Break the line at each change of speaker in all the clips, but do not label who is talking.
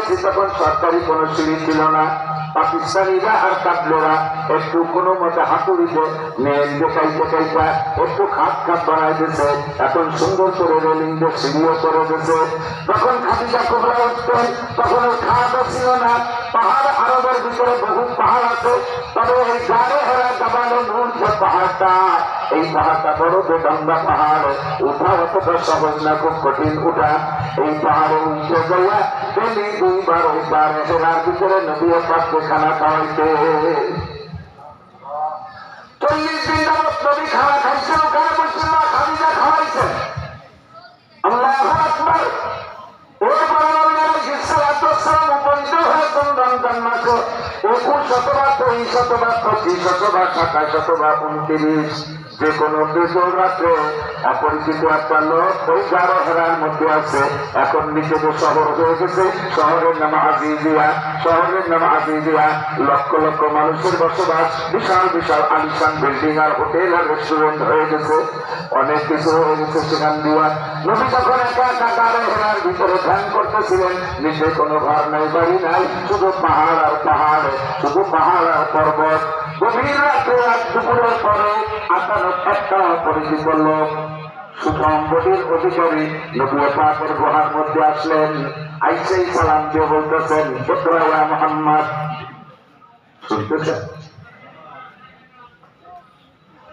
গেছি তখন সরকারি কোনো সিঁড়ি ছিল না। পাকিস্তানিরা আর কাটলোরা একটু কোনো মতে হাতুড়িতে মেল দেখাই দেখাইটা একটু খাট খাট বানাই দিতে। এখন সুন্দর করে রেলিং দিয়ে সিঁড়িও করে দিতে। তখন খাদিজা কোবরা উঠতেন, তখন ওই খাটও ছিল না। পাহাড় আরবের ভিতরে বহু পাহাড় আছে, তবে এই গাড়ে হেরা দাবানো নূর যে পাহাড়টা। এই পাহাড়টা বড় বেদঙ্গা পাহাড় উঠা অতটা সহজ না খুব কঠিন উঠা। এই পাহাড়ে উঠে যাইয়া ডেলি দুইবার ওই গাড়ে হেরার ভিতরে নদীয় পাশে খানা খাওয়াইতে চল্লিশ দিন নদী একুশ তেইশ শতবার পঁচিশ শতবার সাতাশ শতবার উনত্রিশ। যে কোনো দুজন রাত্রে অপরিচিত একটা লোক ওই গারো হেরার মধ্যে আছে। এখন নিজেদের শহর হয়ে গেছে, শহরের নাম আজিজিয়া, শহরের নাম আজিজিয়া। লক্ষ লক্ষ মানুষের বসবাস, বিশাল বিশাল আলিশান বিল্ডিং আর হোটেল আর রেস্টুরেন্ট হয়ে গেছে। অনেক কিছু হয়ে গেছে সেখান দিয়া। নবী যখন একা একা গারো হেরার ভিতরে ধ্যান করতেছিলেন নিচে কোনো ঘর নাই, বাড়ি নাই, শুধু পাহাড় আর পাহাড়, শুধু পাহাড় আর পর্বত। গভীর রাত্রে রাত দুপুরের পরে আচানক একটা পরিচিত লোক সুসম্পদের অধিকারী নবুয় পাকের গুহার মধ্যে আসলেন আইসাই সালাম দিয়ে বলতেছেন পুত্রায়া মোহাম্মদ শুনতেছেন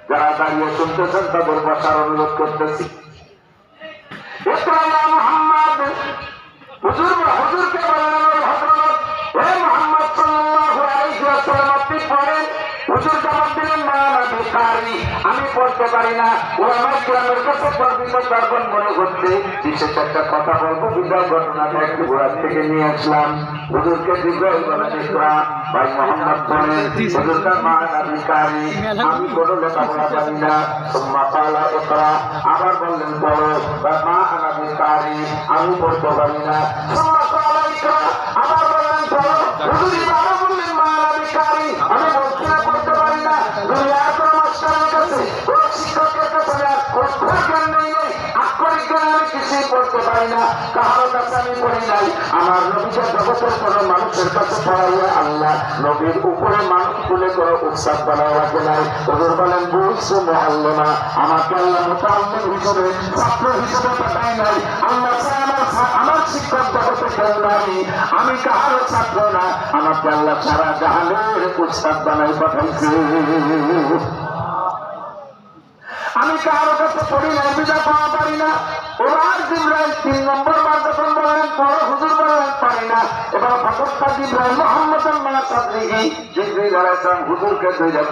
যারা দাঁড়িয়ে শুনতেছেন তাদের বসার অনুরোধ করতেছি পড়তে পারি না। ও আমার গ্রামের গর্বিত দর্পণ মনে হচ্ছে বিশেষ একটা কথা বলব, বিজয় ঘটনাটা একটু গোড়ার থেকে নিয়ে আসলাম। হুজুরকে বিজয় বলেন ইকরা ভাই মোহাম্মদ বলেন হুজুরকার মা আমি কোনো লেখাপড়া জানি না তোমা পালা ইকরা। আবার বললেন পড়ো বা মা ভিখারি আমি পড়তে পারি না। সুম্মা ক্বালা ইকরা। আবার বললেন পড়ো হুজুর আবার বললেন, মা আক্ষরিক জ্ঞান আমি কিছুই পড়তে পারি না কাহার কাছে আমি পড়ি নাই আমার নবীকে জগতের কোনো মানুষের কাছে পড়াইয়া আল্লাহ নবীর উপরে মানুষ তুলে করে উৎসাহ বানায় রাখে নাই ওদের বলেন বুঝছ মহাল্লমা আমাকে আল্লাহ ছাত্র না, আমাকে আল্লাহ সারা জাহানের উৎসাহ বানাই পাঠাইছে আমি কারও কাছে শরীর অভিযোগ পাওয়া পারি না। এবার জিব্রাইল তিন নম্বর বার যখন বললেন এবার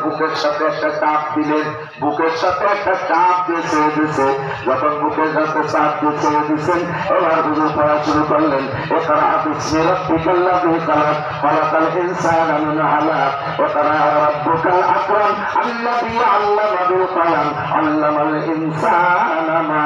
বুকের সাথে একটা চাপ দিলেন। বুকের সাথে একটা চাপ দিয়েছে যখন বুকের সাথে চাপ দিয়েছে দিয়েছেন এবার হুজুর পড়া শুরু করলেন। এছাড়া বিসমি রাব্বিকাল্লাযী খালাক খালাকাল ইনসানা মিন আলাক এছাড়া রাব্বুকাল আকরাম আল্লাযী আল্লামা বিল কলম আল্লামাল ইনসানা মা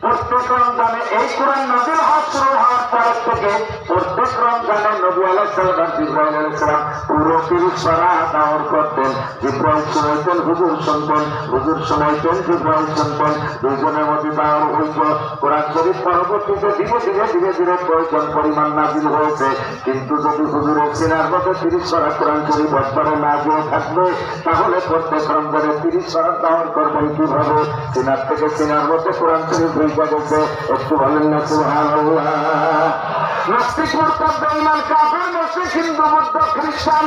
প্রত্যেক রমজানে এই কোরআন নদীর হওয়া শুরু হওয়ার থেকে প্রত্যেক রমজানে নবী আলাইসালাম আলাইসালাম পুরো তিরিশ পারা দাওয়ার করতেন। হুজুর শুনতেন। হুজুর শুনতেন। মধ্যে দাওয়ার কোরআন শরীফ পরবর্তীতে ধীরে ধীরে ধীরে ধীরে প্রয়োজন পরিমাণ নাজিল হয়েছে। কিন্তু যদি হুজুরের সিনার মধ্যে তিরিশ পারা কোরআন শরীফ একবারে না গিয়ে থাকবে, তাহলে প্রত্যেক রমজানে তিরিশ পারা দাওয়ার করবেন কীভাবে? সিনার থেকে সিনার মধ্যে কোরআন শরীফ হয়ে গেছে একটু বলেন না সুবহানাল্লাহ নাস্তিক মুরতাদ বেঈমান কাফের মুশরিক হিন্দু বৌদ্ধ খ্রিস্টান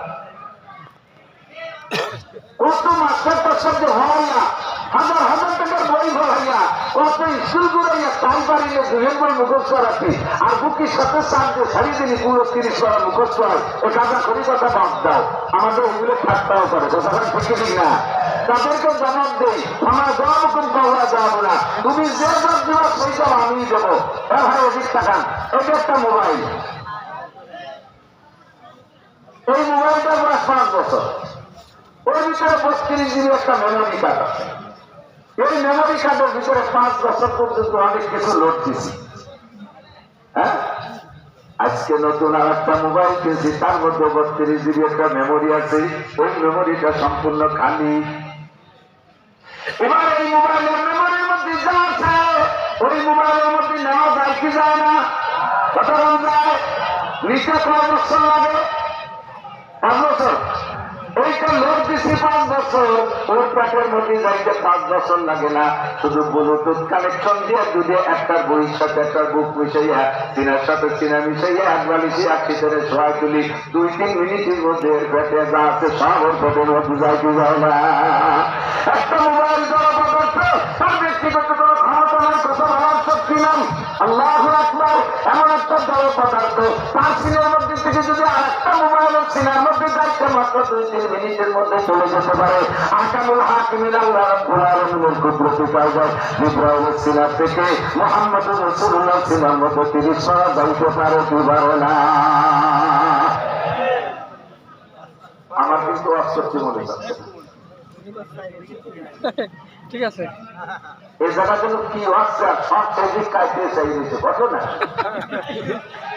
কত মাস্টার সাথে না। হাজার হাজার টাকার বই স্কুল ঘুরাইয়া দুজন বই মুখস্থ রাখি। আর বুকির সাথে সাহায্যে ছাড়িয়ে দিলি পুরো তিরিশ করা মুখস্থ হয়। ঠিক না? তাদেরকে জবাব দেই আমার দেওয়া রকম কহরা যাব না। তুমি যে জব দেবা সেই জব আমিই দেবো। এ ভাই, এদিক এটা একটা মোবাইল। এই মোবাইলটা বয়স পাঁচ বছর। ওর ভিতরে জিবি একটা মেমোরি কার্ড আছে। এই মেমোরি কার্ডের ভিতরে পাঁচ বছর পর্যন্ত অনেক কিছু লোড দিছি। হ্যাঁ? আজকে নতুন আর একটা মোবাইল কিনছি, তার মধ্যে বত্রিশ জিবি একটা মেমোরি আছে। ওই মেমোরিটা সম্পূর্ণ খালি। এবার এই মোবাইলের মেমোরির মধ্যে যা আছে, ওই মোবাইলের মধ্যে নেওয়া যায় কি যায় না? যায় নিচে কয় বছর লাগে? পাঁচ বছর। দিছি পাঁচ বছর, ওর প্যাকের মধ্যে যাইতে পাঁচ বছর লাগে না। শুধু ব্লুটুথ কানেকশন দিয়ে যদি একটা বইয়ের সাথে একটা বুক মিশাইয়া চিনার সাথে চিনা মিশাইয়া এক বালিশে এক ভিতরে সবাই তুলি। দুই তিন মিনিটের মধ্যে এর পেটে যা আছে সব ওর পেটের মধ্যে যায় না একটা মোবাইল দ্বারা পদার্থ তার ব্যক্তিগত কথা বলার শক্তি নাই আল্লাহ আকবার, এমন একটা জড় পদার্থ, তার সিনের মধ্যে থেকে যদি আর একটা মোবাইলের সিনের মধ্যে যাইতে মাত্র দুই তিন মিনিটের মধ্যে চলে যেতে পারে। আকামুল হাকিমিন আল্লাহ রাব্বুল আলামিনের কুদরতি কায়দা ইব্রাহিমের সিনার থেকে মোহাম্মদ রাসূলুল্লাহ সিনার মধ্যে তিরিশ পারা যাইতে পারে কি পারে না। আমার কিন্তু অস্বস্তি মনে হচ্ছে।
ঠিক আছে।
এই জায়গাগুলো কি হচ্ছে? সব সেদিক কাটতে চাই কত না?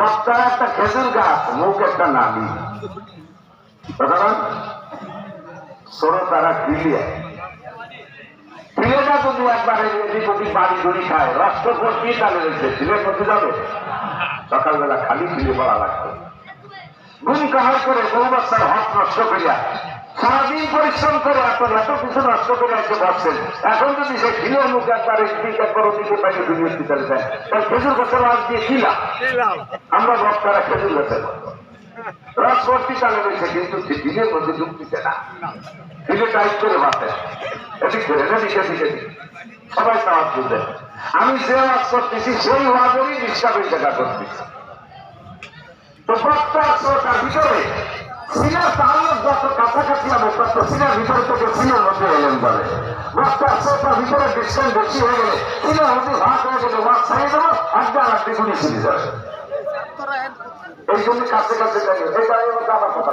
বক্তার একটা খেজুর গাছ মুখ একটা নামি শোনো তারা ক্রিয়া ক্রিয়াটা যদি একবার এদিক ওদিক বাড়ি ধরি খায় রক্ত ভর্তি তাহলে রয়েছে ফিরে করতে যাবে সকালবেলা খালি ফিরে পড়া লাগবে ঘুম কাহার করে বউ বাচ্চার হক নষ্ট করিয়া সারাদিন পরিশ্রম করে আপনার এত কিছু নষ্ট করে এসে বসছেন এখন যদি সে খিলের মুখ একবার এদিক একবার ওদিকে পাইলে দুনিয়া দিতে দেয়। তাই খেজুর গাছের আজ দিয়ে কি লাভ? আমরা বক্তারা খেজুর গাছের রস ভর্তি চালে রয়েছে কিন্তু দিনের মধ্যে ডুব দিতে না। দিলে টাইট করে বাঁচে এদিক করে না দিকে দিকে সবাই বুঝে আমি যে ওয়াজ করতেছি সেই ওয়াজেরই নিষ্কাপের জায়গা করতেছি। তো শ্রোতার ভিতরে। সিনার তাহলে যত কাছাকাছি হবে তত সিনার ভিতরে থেকে সিনার মধ্যে এলেন ভিতরে ডিস্টেন্স বেশি হয়ে গেলে সিনার মধ্যে ভাগ হয়ে গেলে ওয়াজ ছাড়িয়ে দেবো আড্ডা ছিঁড়ে যাবে। এই জন্য কাছে কাছে লাগে মধ্যে আমার কথা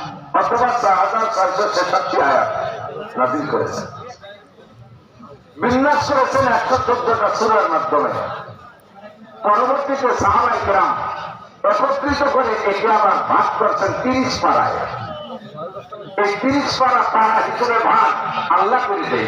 অথবা ছয় হাজার চারশো ছেষট্টি আয়াত নাজিল করেছেন বিন্যাস করেছেন একশো চোদ্দটা সুরের মাধ্যমে। পরবর্তীতে সাহাবাই গ্রাম একত্রিত করে একে আবার ভাগ করছেন তিরিশ পাড়ায়। এই তিরিশ পাড়া পাড়া হিসেবে ভাগ আল্লাহ করে দেয়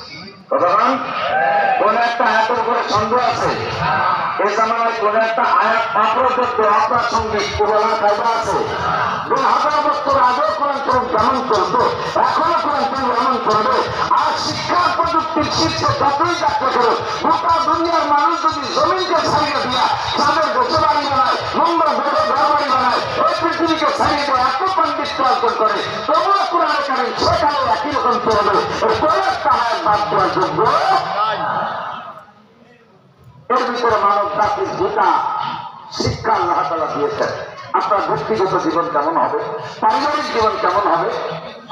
কোন একটা আয়াতের উপরে সন্দেহ আছে। এ জামানায় কোন একটা আয়াত অপ্রদত্ত অপ্রাসঙ্গিক পুরোনো কায়দা আছে। দু হাজার বছর আগেও কোরআন করুন যেমন করতো, এখনও কোরআন করুন এমন করবে আর শিক্ষা প্রযুক্তির শীর্ষে যতই যাত্রা করো গোটা দুনিয়ার মানুষ যদি জমিনকে ছাড়িয়ে দিয়া, তাদের দেশে বাড়ি বানায় নোংরা পৃথিবীকে ছাড়িয়ে দেয় এত পাণ্ডিত্য অর্জন করে, তবুও কোরআন কারণ সেখানে একই রকম চলবে এই কোরআন তাহার আল্লাহ দিয়েছেন। আপনার ব্যক্তিগত জীবন কেমন হবে? পারিবারিক জীবন কেমন হবে?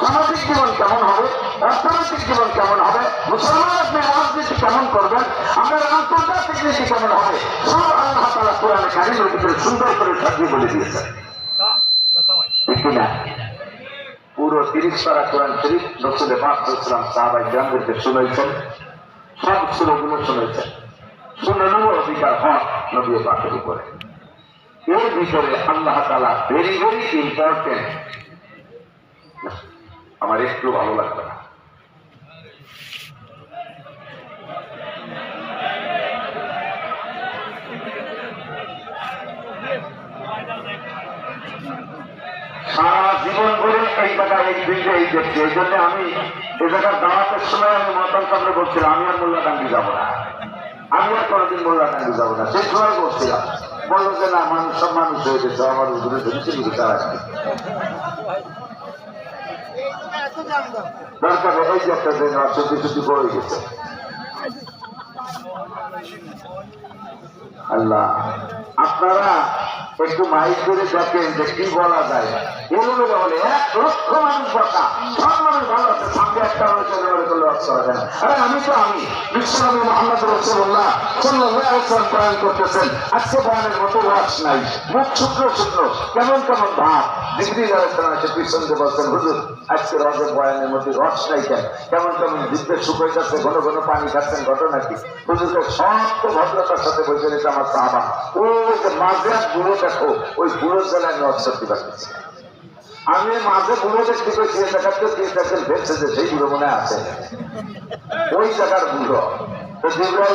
সামাজিক জীবন কেমন হবে? অর্থনৈতিক জীবন কেমন হবে? মুসলমান আপনি রাজনীতি কেমন করবেন? আপনার আন্তর্জাতিক নীতি কেমন হবে? সব আল্লাহ তালা কোরআনে কারিমের ভিতরে সুন্দর করে সাজিয়ে বলে দিয়েছেন। পুরো তিরিশ পারা কোরআন শরীফ রসুলে পাঁচলাম সাহাবাই গ্রামদেরকে শুনেছেন সব সুরগুলো শুনেছেন শুনানোর অধিকার হক নবী পাকের উপরে। এর ভিতরে আল্লাহ তালা ভেরি ভেরি ইম্পর্টেন্ট আমার একটু ভালো লাগবে না। জীবন এই জন্য আমি আমি আমি আর মোল্লা যাব না। আমি আর কোনোদিন মোল্লা গান্ধী যাব না, সেই সময় বলছিলাম। বলল যে না মানুষ, সব মানুষ হয়ে গেছে, আমার উপরে ধরেছে কিন্তু তারা? দরকার এই যে একটা দিন সত্যি সত্যি পড়ে গেছে আল্লাহ, আপনারা একটু মাইক করে দেখেন যে কি বলা যায়। এগুলো বলে এক লক্ষ মানুষ বসা সব মানুষ ভালো আছে সামনে একটা মানুষের ব্যাপারে করলে হবে না। আরে আমি তো আমি বিশ্বনবী মোহাম্মদ রসুল্লাহ সাল্লাম প্রয়াণ করতেছেন। আজকে মতো নাই। মুখ শুক্র শুক্র কেমন কেমন ভাব। যারা আছে বলছেন, হুজুর, আজকে বয়ানের মধ্যে রস নাই কেন? কেমন কেমন যাচ্ছে ঘন ঘন পানি খাচ্ছেন, ঘটনা কি? হুজুরকে সব ভদ্রতার সাথে নিতে আমার সাহাবা যে মাঝে বুড়ো দেখো, ওই বুড়োর জেলায় আমি অবসরটি পাচ্ছি আমি মাঝে বুড়ো দেখতে পেয়েছি দেখাতে দিয়ে দেখেন ভেসে যে সেই বুড়ো মনে আছে। ওই জায়গার বুড়ো। মাঝে মাঝে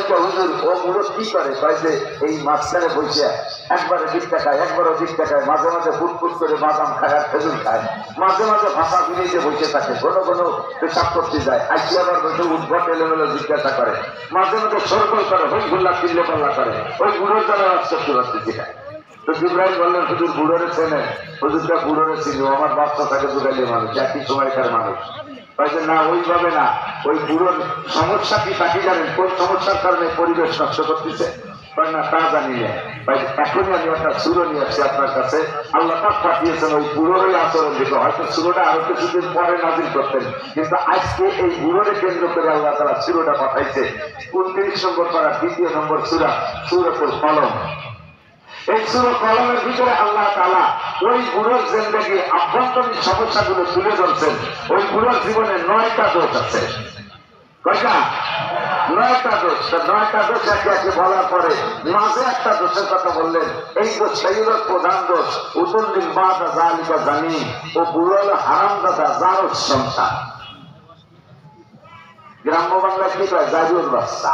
ফুটফুট করে বাদাম খায় জিজ্ঞাসা করে। মাঝে মাঝে সরকল করে গুল্লা চিল্লে পাল্লা করে। ওই বুড়োর দ্বারা তো জিব্রাহিম বললেন হুজুর বুড়োরে চেনে হুজুরটা বুড়োরে ও আমার বাচ্চা থাকে বুড়াইলে মানুষ একই সময়কার মানুষ। হয়তো না, ওইভাবে না। ওই বুড়োর সমস্যা কি তাকে জানেন? কোন সমস্যার কারণে পরিবেশ নষ্ট করতেছে? একটা আপনার কাছে। পাঠিয়েছেন ওই আচরণ করতেন। কিন্তু আজকে এই কেন্দ্র করে তারা পাঠাইছে। উনত্রিশ নম্বর পারা দ্বিতীয় নম্বর সুরা, সুরতুল কলম। এই সুর কলমের ভিতরে আল্লাহ তালা ওই বুড়োর জিন্দগি আভ্যন্তরীণ সমস্যাগুলো তুলে ধরছেন। ওই বুড়োর জীবনে নয়টা দোষ আছে। কয়টা নয়টা দোষ। তা নয়টা দোষ একে একে বলার পরে মাঝে একটা দোষের কথা বললেন। এই দোষ সেইল প্রধান দোষ। উতুল্লিল বাদা জালিকা জানি। ও বুড়োল হারাম দাদা জারস সন্তান। গ্রাম্য বাংলা কি কয়? জারিউল বাচ্চা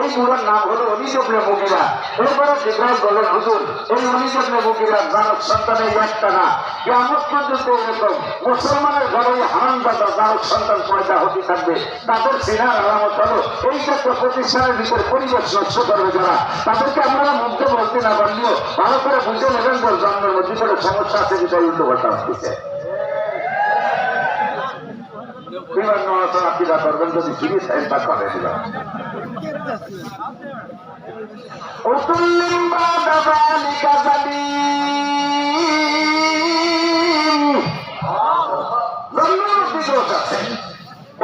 এই বুড়ার নাম হলো অনিজবনে মুগিরা এরপরে ইব্রাহিম বললেন হুজুর, এই অনিজবনে মুগিরা জানক সন্তানের একটা না। কেমন পর্যন্ত এরকম। মুসলমানের ঘরে হারান দাদা জানক সন্তান পয়দা হতে থাকবে। তাদের সিনার আলামত হলো এই ক্ষেত্রে প্রতিষ্ঠানের ভিতরে পরিবেশ নষ্ট করবে যারা। তাদেরকে আপনারা মুগ্ধ বলতে না পারলেও ভালো করে বুঝে নেবেন জন্মের মধ্যে সমস্যা আছে যেটা উল্টো পাল্টা হচ্ছে। এবার নড়াচড়া পীড়া করবেন যদি ফিরে সাইডটা করে দিলাম।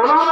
ওনারা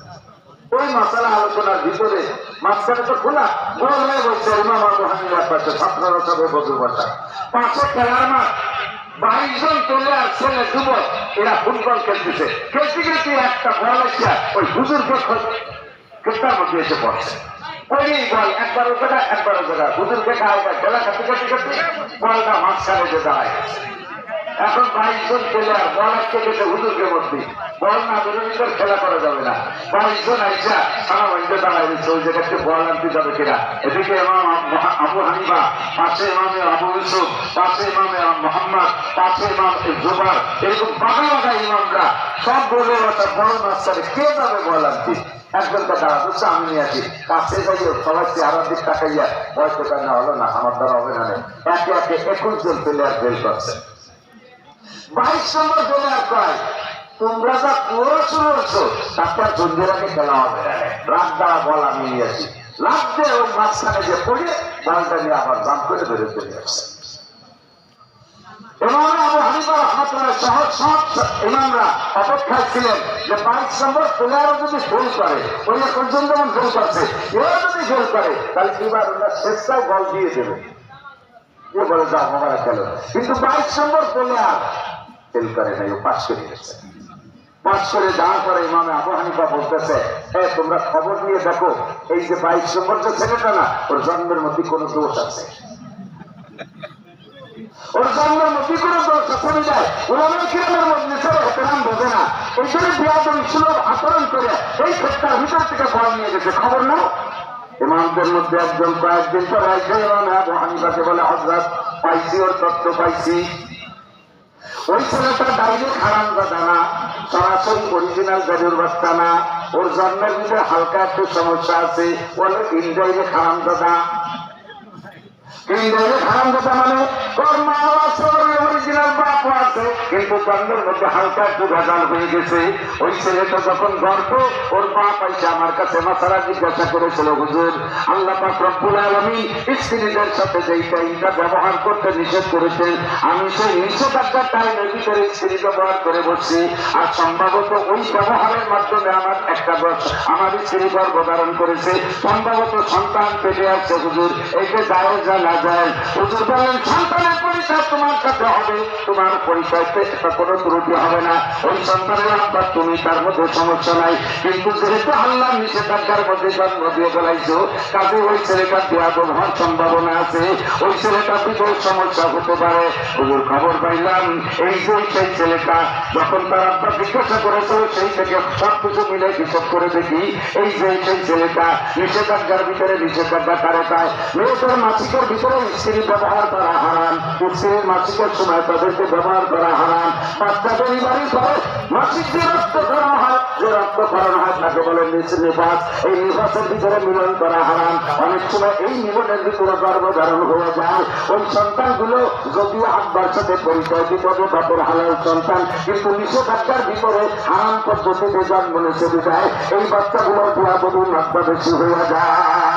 ওই মশালা আলোচনার ভিতরে মাঝখানে তো খোলা। গোল হয়ে বলছে, ইমাম আবু হানিফার পাশে ছাত্ররা সবে বদল বসা। পাশে খেলার মাঠ, বাইশ জন ছেলে যুবক, এরা ফুটবল খেলতেছে। খেলতে খেলতে একটা বল এসে ওই হুজুরকে খেতার মধ্যে এসে পড়ছে। ওই বল, একবার একবার খাওয়া খেলা খাতে খাতে খাতে বলটা মাঝখানে যে দাঁড়ায়। এখন বাইশ জন ছেলে আর বল আজকে গেছে হুজুরকে মধ্যে বল না তোর খেলা করা যাবে না। বাইশ জন আইসা সারা মধ্যে দাঁড়ায় দিচ্ছে ওই জায়গাতে বল আনতে যাবে কিনা। এদিকে আবু হানিফা, পাশে ইমামে আবু ইউসুফ, পাশে ইমামে মোহাম্মদ, পাশে ইমাম জুবার এরকম বাঘা বাঘা ইমামরা, সব বলে একটা বড় মাস্টারে। কে যাবে বল আনতে? একজন তো দাঁড়া আমি নিয়ে আসি। কাছে যাইও সবাই চেহারার দিক তাকাইয়া বয়স না, হলো না, আমার দ্বারা হবে না একে একে একুশ জন প্লেয়ার ফেল করছে। বাইশ নম্বর প্লেয়ার কয়? তোমরা যা করছ করছ, তারপর বন্ধুরাকে খেলা হবে। রাত বল আমি নিয়েছি। লাভ দিয়ে ওই মাঝখানে যে পড়ে, বলটা নিয়ে আবার দাম করে বেরো চলে আসছে যে করে তাহলে ওরা বল খেলো। কিন্তু বাইশ নম্বর প্লেয়ার ফেল করে নাই, ও পাশ করে গেছে। পাশ করে যাওয়ার পরে ইমামে আবু হানিফা বলতেছে হ্যাঁ তোমরা খবর নিয়ে দেখো, এই যে বাইশ যে ছেলেটা না, ওর জন্মের মধ্যে কোনো দোষ আছে। ওর জন্মের মধ্যে কোনো দোষ আছে মধ্যে বোঝে না। এই জন্য সুলভ আচরণ করে এই ভিতর থেকে বল নিয়ে গেছে। খবর নাও। ইমামদের মধ্যে একজন কয়েকদিন পর ইমাম আবু হানিফাকে বলে হজরত পাইছি ওর তত্ত্ব পাইছি। ওই ছেলেটা হারাম কথা না সরাসরি অরিজিনাল গাজর বাচ্চা না। ওর জন্মের ভিতরে হালকা একটু সমস্যা আছে। বলে খারাপ হারাম মানে নিষেধ করেছেন, আমি সেই নিষেধাজ্ঞার স্ত্রী ব্যবহার করে বসছি। আর সম্ভবত ওই ব্যবহারের মাধ্যমে আমার একটা আমার স্ত্রী গর্ভধারণ করেছে। সম্ভবত সন্তান পেটে আসছে, হুজুর। যায় যা না যায়। হুজুর বললেন, সন্তানের পরিচয় তোমার সাথে হবে। তোমার পরিচয়তে এটা কোনো ত্রুটি হবে না। ওই সন্তানের আব্বা, তুমি তার মধ্যে সমস্যা নাই। কিন্তু যেহেতু আল্লাহ নিষেধাজ্ঞার মধ্যে জন্ম দিয়ে ফেলাইছো, কাজে ওই ছেলেটার দেওয়া হওয়ার সম্ভাবনা আছে। ওই ছেলেটা বিপদ সমস্যা হতে পারে। হুজুর খবর পাইলাম, এই যে সেই ছেলেটা যখন তার আব্বা জিজ্ঞাসা করেছিল, সেই থেকে সব কিছু মিলে হিসাব করে দেখি, এই যে সেই ছেলেটা নিষেধাজ্ঞার ভিতরে নিষেধাজ্ঞা কারে পায়। মেয়েদের মাসিকের ভিতরে স্ত্রী ব্যবহার করা হারাম। স্ত্রীর মাসিকের সময় তাদেরকে ব্যবহার করা হারাম। বাচ্চা ডেলিভারি করে মাসিক যে রক্তকরণ হয়, যে রক্তকরণ হয়, তাকে বলে নিপাস এই নিপাসের ভিতরে মিলন করা হারাম। অনেক সময় এই মিলনের ভিতরে গর্ভধারণ হয়ে যায়। ওই সন্তানগুলো যদিও আব্বার সাথে পরিচয় হবে, বাপের হালাল সন্তান। কিন্তু নিষেধাজ্ঞার ভিতরে হারাম পদ্ধতিতে জন্ম নিষেধ যায় এই বাচ্চাগুলোর বিয়া বধু মাত্রা বেশি হয়ে যায়।